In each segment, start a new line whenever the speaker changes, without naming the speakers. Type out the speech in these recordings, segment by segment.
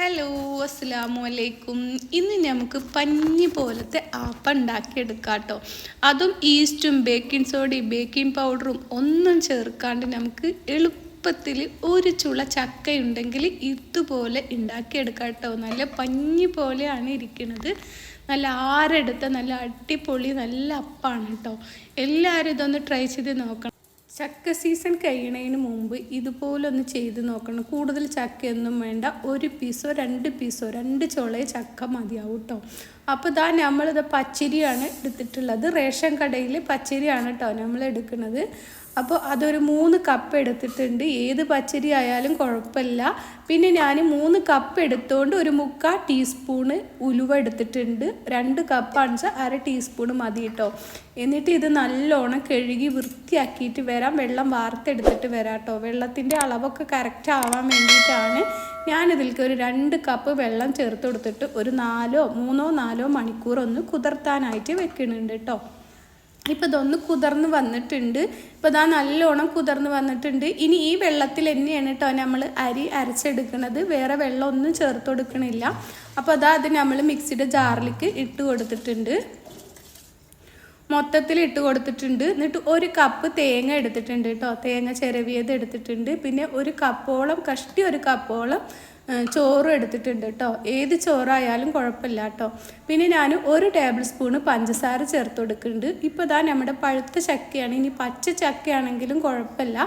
Hello അസ്സാമു അലൈക്കും ഇന്ന് നമുക്ക് പഞ്ഞി പോലത്തെ ആപ്പ ഉണ്ടാക്കിയെടുക്കാം കേട്ടോ അതും ഈസ്റ്റും ബേക്കിംഗ് സോഡയും ബേക്കിംഗ് പൗഡറും ഒന്നും ചേർക്കാണ്ട് നമുക്ക് എളുപ്പത്തിൽ ഒരു ചുള ചക്കയുണ്ടെങ്കിൽ ഇതുപോലെ ഉണ്ടാക്കിയെടുക്കാം കേട്ടോ നല്ല പഞ്ഞി പോലെയാണ് ഇരിക്കുന്നത് നല്ല ആരെടുത്ത നല്ല അടിപൊളി നല്ല അപ്പാണ് കേട്ടോ എല്ലാവരും ഇതൊന്ന് ട്രൈ ചെയ്ത് നോക്കണം. ചക്ക സീസൺ കഴിയണതിന് മുമ്പ് ഇതുപോലൊന്ന് ചെയ്ത് നോക്കണം. കൂടുതൽ ചക്കയൊന്നും വേണ്ട. ഒരു പീസോ രണ്ട് പീസോ രണ്ട് ചുളയെ ചക്ക മതിയാവും കേട്ടോ അപ്പോൾ ഇതാ നമ്മളിത് പച്ചരിയാണ് എടുത്തിട്ടുള്ളത്. റേഷൻ കടയിൽ പച്ചരിയാണ് കേട്ടോ നമ്മൾ എടുക്കുന്നത് അപ്പോൾ അതൊരു മൂന്ന് കപ്പ് എടുത്തിട്ടുണ്ട്. ഏത് പച്ചരി ആയാലും കുഴപ്പമില്ല. പിന്നെ ഞാൻ മൂന്ന് കപ്പ് എടുത്തുകൊണ്ട് ഒരു മുക്കാൽ ടീസ്പൂണ് ഉലുവ എടുത്തിട്ടുണ്ട്. രണ്ട് കപ്പാണെന്ന് വെച്ചാൽ അര ടീസ്പൂൺ മതി കേട്ടോ എന്നിട്ട് ഇത് നല്ലോണം കഴുകി വൃത്തിയാക്കിയിട്ട് വരാം. വെള്ളം വാർത്തെടുത്തിട്ട് വരാം കേട്ടോ വെള്ളത്തിന്റെ അളവൊക്കെ കറക്റ്റ് ആവാൻ വേണ്ടിയിട്ടാണ് ഞാനിതിലേക്ക് ഒരു രണ്ട് കപ്പ് വെള്ളം ചേർത്ത് കൊടുത്തിട്ട് ഒരു നാലോ മൂന്നോ നാലോ മണിക്കൂർ ഒന്ന് കുതിർത്താനായിട്ട് വെക്കുന്നുണ്ട് കേട്ടോ ഇപ്പം ഇതൊന്ന് കുതിർന്ന് വന്നിട്ടുണ്ട്. ഇപ്പോൾ ഇതാ നല്ലോണം കുതിർന്ന് വന്നിട്ടുണ്ട്. ഇനി ഈ വെള്ളത്തിൽ തന്നെയാണ് കേട്ടോ നമ്മൾ അരി അരച്ചെടുക്കുന്നത് വേറെ വെള്ളം ഒന്നും ചേർത്ത് കൊടുക്കണില്ല. അപ്പോൾ അതാ അത് നമ്മൾ മിക്സിയുടെ ജാറിലേക്ക് ഇട്ട് കൊടുത്തിട്ടുണ്ട്. മൊത്തത്തിൽ ഇട്ട് കൊടുത്തിട്ടുണ്ട്. എന്നിട്ട് ഒരു കപ്പ് തേങ്ങ എടുത്തിട്ടുണ്ട് കേട്ടോ തേങ്ങ ചിരവിയത് എടുത്തിട്ടുണ്ട്. പിന്നെ ഒരു കപ്പോളം കഷ്ടി ഒരു കപ്പോളം ചോറും എടുത്തിട്ടുണ്ട് കേട്ടോ ഏത് ചോറായാലും കുഴപ്പമില്ല കേട്ടോ പിന്നെ ഞാൻ ഒരു ടേബിൾ സ്പൂണ് പഞ്ചസാര ചേർത്ത് കൊടുക്കുന്നുണ്ട്. ഇപ്പോൾ ഇതാ നമ്മുടെ പഴുത്ത ചക്കയാണ്. ഇനി പച്ച ചക്കയാണെങ്കിലും കുഴപ്പമില്ല.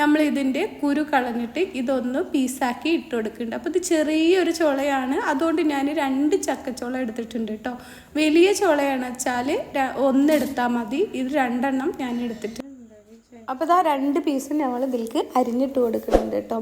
നമ്മൾ ഇതിന്റെ കുരു കളഞ്ഞിട്ട് ഇതൊന്ന് പീസാക്കി ഇട്ട് കൊടുക്കുന്നുണ്ട്. അപ്പോൾ ഇത് ചെറിയൊരു ചുളയാണ്. അതുകൊണ്ട് ഞാൻ രണ്ട് ചക്കച്ചോള എടുത്തിട്ടുണ്ട് കേട്ടോ വലിയ ചോളയാണെന്ന് വെച്ചാൽ ഒന്നെടുത്താൽ മതി. ഇത് രണ്ടെണ്ണം ഞാൻ എടുത്തിട്ടുണ്ട്. അപ്പോൾ ഇതാ രണ്ട് പീസ് നമ്മൾ ഇതിലേക്ക് അരിഞ്ഞിട്ട് കൊടുക്കുന്നുണ്ട് കേട്ടോ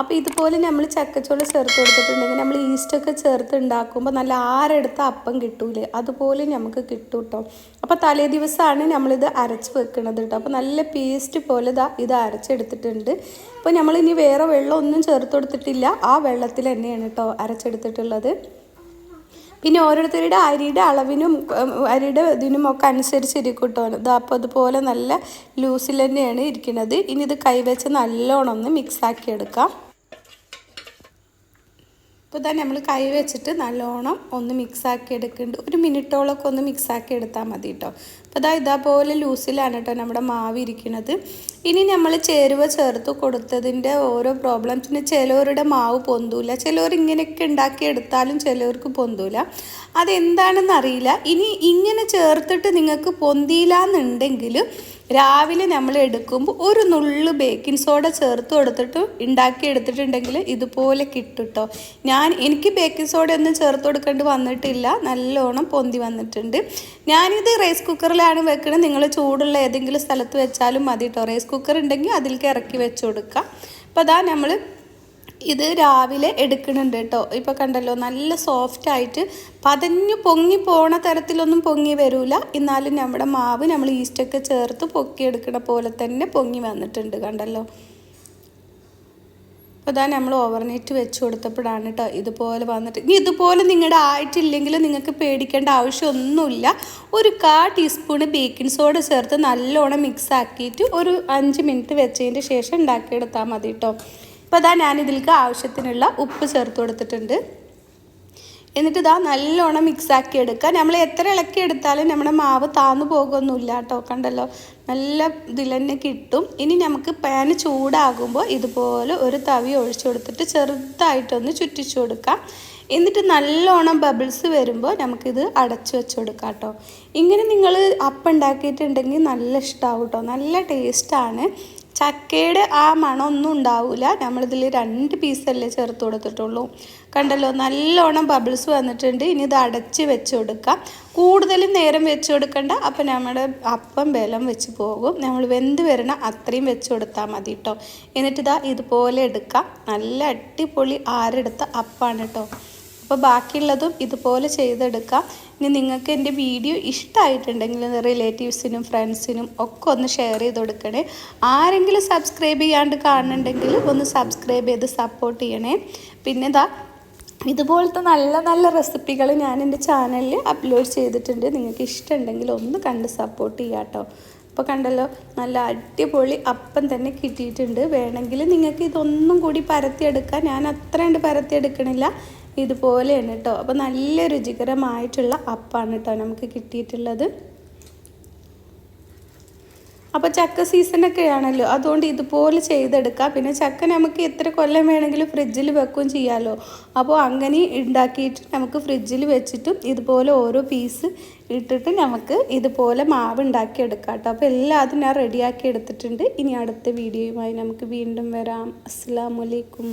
അപ്പോൾ ഇതുപോലെ നമ്മൾ ചക്കച്ചോള ചേർത്ത് കൊടുത്തിട്ടുണ്ടെങ്കിൽ നമ്മൾ ഈസ്റ്റൊക്കെ ചേർത്ത് ഉണ്ടാക്കുമ്പോൾ നല്ല ആരെടുത്ത അപ്പം കിട്ടൂലേ? അതുപോലെ നമുക്ക് കിട്ടും കേട്ടോ അപ്പോൾ തലേ ദിവസമാണ് നമ്മളിത് അരച്ച് വെക്കണത് കേട്ടോ അപ്പോൾ നല്ല പേസ്റ്റ് പോലെ ഇതാ ഇത് അരച്ചെടുത്തിട്ടുണ്ട്. ഇപ്പോൾ നമ്മൾ ഇനി വേറെ വെള്ളം ഒന്നും ചേർത്ത് കൊടുത്തിട്ടില്ല. ആ വെള്ളത്തിൽ തന്നെയാണ് കേട്ടോ അരച്ചെടുത്തിട്ടുള്ളത്. പിന്നെ ഓരോരുത്തരുടെ അരിയുടെ അളവിനും അരിയുടെ ഇതിനും ഒക്കെ അനുസരിച്ചിരിക്കും കേട്ടോ ഇത് അപ്പോൾ അതുപോലെ നല്ല ലൂസിൽ തന്നെയാണ് ഇരിക്കുന്നത്. ഇനി ഇത് കൈവച്ച് നല്ലോണം ഒന്ന് മിക്സാക്കി എടുക്കാം. ഇപ്പോൾ തന്നെ നമ്മൾ കൈ വെച്ചിട്ട് നല്ലോണം ഒന്ന് മിക്സാക്കി എടുക്കുന്നുണ്ട്. ഒരു മിനിറ്റോളൊക്കെ ഒന്ന് മിക്സാക്കി എടുത്താൽ മതി കേട്ടോ. അപ്പോൾ അതാ ഇതേപോലെ ലൂസിലാണ് കേട്ടോ നമ്മുടെ മാവ് ഇരിക്കുന്നത്. ഇനി നമ്മൾ ചേരുവ ചേർത്ത് കൊടുത്തതിന്റെ ഓരോ പ്രോബ്ലംസിന് ചിലവരുടെ മാവ് പൊന്തൂല. ചിലവർ ഇങ്ങനെയൊക്കെ ഉണ്ടാക്കി എടുത്താലും ചിലവർക്ക് പൊന്തൂല. അതെന്താണെന്ന് അറിയില്ല. ഇനി ഇങ്ങനെ ചേർത്തിട്ട് നിങ്ങൾക്ക് പൊന്തിയില്ല എന്നുണ്ടെങ്കിൽ രാവിലെ നമ്മൾ എടുക്കുമ്പോൾ ഒരു നുള്ള് ബേക്കിംഗ് സോഡ ചേർത്ത് കൊടുത്തിട്ട് ഉണ്ടാക്കി എടുത്തിട്ടുണ്ടെങ്കിൽ ഇതുപോലെ കിട്ടും കേട്ടോ ഞാൻ എനിക്ക് ബേക്കിംഗ് സോഡ ഒന്നും ചേർത്ത് കൊടുക്കേണ്ടി വന്നിട്ടില്ല. നല്ലോണം പൊന്തി വന്നിട്ടുണ്ട്. ഞാനിത് റൈസ് കുക്കറിലാണ് വെക്കുന്നത് നിങ്ങൾ ചൂടുള്ള ഏതെങ്കിലും സ്ഥലത്ത് വെച്ചാലും മതി കേട്ടോ റൈസ് കുക്കർ ഉണ്ടെങ്കിൽ അതിലേക്ക് ഇറക്കി വെച്ച് കൊടുക്കാം. അപ്പോൾ അതാ നമ്മൾ ഇത് രാവിലെ എടുക്കുന്നുണ്ട് കേട്ടോ ഇപ്പോൾ കണ്ടല്ലോ നല്ല സോഫ്റ്റ് ആയിട്ട് പതഞ്ഞു പൊങ്ങി പോണ തരത്തിലൊന്നും പൊങ്ങി വരില്ല എന്നാലും നമ്മുടെ മാവ് നമ്മൾ ഈസ്റ്റൊക്കെ ചേർത്ത് പൊക്കിയെടുക്കുന്ന പോലെ തന്നെ പൊങ്ങി വന്നിട്ടുണ്ട് കണ്ടല്ലോ. അപ്പോൾ ഇതാ നമ്മൾ ഓവർനൈറ്റ് വെച്ച് കൊടുത്തപ്പോഴാണ് കേട്ടോ ഇതുപോലെ വന്നിട്ട്. ഇനി ഇതുപോലെ നിങ്ങളുടെ ആയിട്ടില്ലെങ്കിൽ നിങ്ങൾക്ക് പേടിക്കേണ്ട ആവശ്യമൊന്നുമില്ല. ഒരു കാ ടീസ്പൂണ് ബേക്കിംഗ് സോഡ ചേർത്ത് നല്ലോണം മിക്സ് ആക്കിയിട്ട് ഒരു അഞ്ച് മിനിറ്റ് വെച്ചതിന് ശേഷം ഉണ്ടാക്കിയെടുത്താൽ മതി കേട്ടോ അപ്പോൾ അതാ ഞാനിതിലേക്ക് ആവശ്യത്തിനുള്ള ഉപ്പ് ചേർത്ത് കൊടുത്തിട്ടുണ്ട്. എന്നിട്ട് ഇതാ നല്ലോണം മിക്സാക്കി എടുക്കുക. നമ്മൾ എത്ര ഇളക്കി എടുത്താലും നമ്മുടെ മാവ് താന്നു പോകുമൊന്നുമില്ല കേട്ടോ കണ്ടല്ലോ? നല്ല ഇതിൽ തന്നെ കിട്ടും. ഇനി നമുക്ക് പാൻ ചൂടാകുമ്പോൾ ഇതുപോലെ ഒരു തവി ഒഴിച്ചു കൊടുത്തിട്ട് ചെറുതായിട്ടൊന്ന് ചുറ്റിച്ചു കൊടുക്കാം. എന്നിട്ട് നല്ലോണം ബബിൾസ് വരുമ്പോൾ നമുക്കിത് അടച്ചു വെച്ച് കൊടുക്കാം കേട്ടോ. ഇങ്ങനെ നിങ്ങൾ അപ്പം ഉണ്ടാക്കിയിട്ടുണ്ടെങ്കിൽ നല്ല ഇഷ്ടമാവും കേട്ടോ. നല്ല ടേസ്റ്റാണ് ചക്കയുടെ ആ മണമൊന്നും ഉണ്ടാവില്ല നമ്മളിതിൽ രണ്ട് പീസല്ലേ ചേർത്ത് കൊടുത്തിട്ടുള്ളൂ. കണ്ടല്ലോ നല്ലോണം ബബിൾസ് വന്നിട്ടുണ്ട്. ഇനി ഇത് അടച്ച് വെച്ച് കൊടുക്കാം. കൂടുതലും നേരം വെച്ച് കൊടുക്കണ്ട. അപ്പം നമ്മുടെ അപ്പം ബലം വെച്ച് പോകും. നമ്മൾ വെന്ത് വരണം അത്രയും വെച്ച് കൊടുത്താൽ മതി കേട്ടോ എന്നിട്ട് ഇതാ ഇതുപോലെ എടുക്കാം. നല്ല അടിപൊളി ആരെടുത്ത അപ്പാണ് കേട്ടോ അപ്പോൾ ബാക്കിയുള്ളതും ഇതുപോലെ ചെയ്തെടുക്കാം. ഇനി നിങ്ങൾക്ക് എന്റെ വീഡിയോ ഇഷ്ടമായിട്ടുണ്ടെങ്കിൽ റിലേറ്റീവ്സിനും ഫ്രണ്ട്സിനും ഒക്കെ ഒന്ന് ഷെയർ ചെയ്ത് കൊടുക്കണേ. ആരെങ്കിലും സബ്സ്ക്രൈബ് ചെയ്യാണ്ട് കാണുന്നുണ്ടെങ്കിൽ ഒന്ന് സബ്സ്ക്രൈബ് ചെയ്ത് സപ്പോർട്ട് ചെയ്യണേ. പിന്നെ ഇതാ ഇതുപോലത്തെ നല്ല നല്ല റെസിപ്പികൾ ഞാൻ എന്റെ ചാനലിൽ അപ്ലോഡ് ചെയ്തിട്ടുണ്ട്. നിങ്ങൾക്ക് ഇഷ്ടമുണ്ടെങ്കിൽ ഒന്ന് കണ്ട് സപ്പോർട്ട് ചെയ്യാം കേട്ടോ അപ്പോൾ കണ്ടല്ലോ നല്ല അടിപൊളി അപ്പം തന്നെ കിട്ടിയിട്ടുണ്ട്. വേണമെങ്കിൽ നിങ്ങൾക്ക് ഇതൊന്നും കൂടി പരത്തിയെടുക്കാം ഞാൻ അത്ര കണ്ട് പരത്തിയെടുക്കണില്ല ഇതുപോലെയാണ് കേട്ടോ അപ്പോൾ നല്ല രുചികരമായിട്ടുള്ള അപ്പാണ് കേട്ടോ നമുക്ക് കിട്ടിയിട്ടുള്ളത്. അപ്പോൾ ചക്ക സീസണൊക്കെ ആണല്ലോ. അതുകൊണ്ട് ഇതുപോലെ ചെയ്തെടുക്കാം. പിന്നെ ചക്ക നമുക്ക് എത്ര കൊല്ലം വേണമെങ്കിലും ഫ്രിഡ്ജിൽ വെക്കുകയും ചെയ്യാമല്ലോ അപ്പോൾ അങ്ങനെ ഉണ്ടാക്കിയിട്ട് നമുക്ക് ഫ്രിഡ്ജിൽ വെച്ചിട്ടും ഇതുപോലെ ഓരോ പീസ് ഇട്ടിട്ട് നമുക്ക് ഇതുപോലെ മാവ് ഉണ്ടാക്കി എടുക്കാം കേട്ടോ അപ്പോൾ അത് ഞാൻ റെഡിയാക്കി എടുത്തിട്ടുണ്ട്. ഇനി അടുത്ത വീഡിയോയുമായി നമുക്ക് വീണ്ടും വരാം. അസ്സാം വലൈക്കും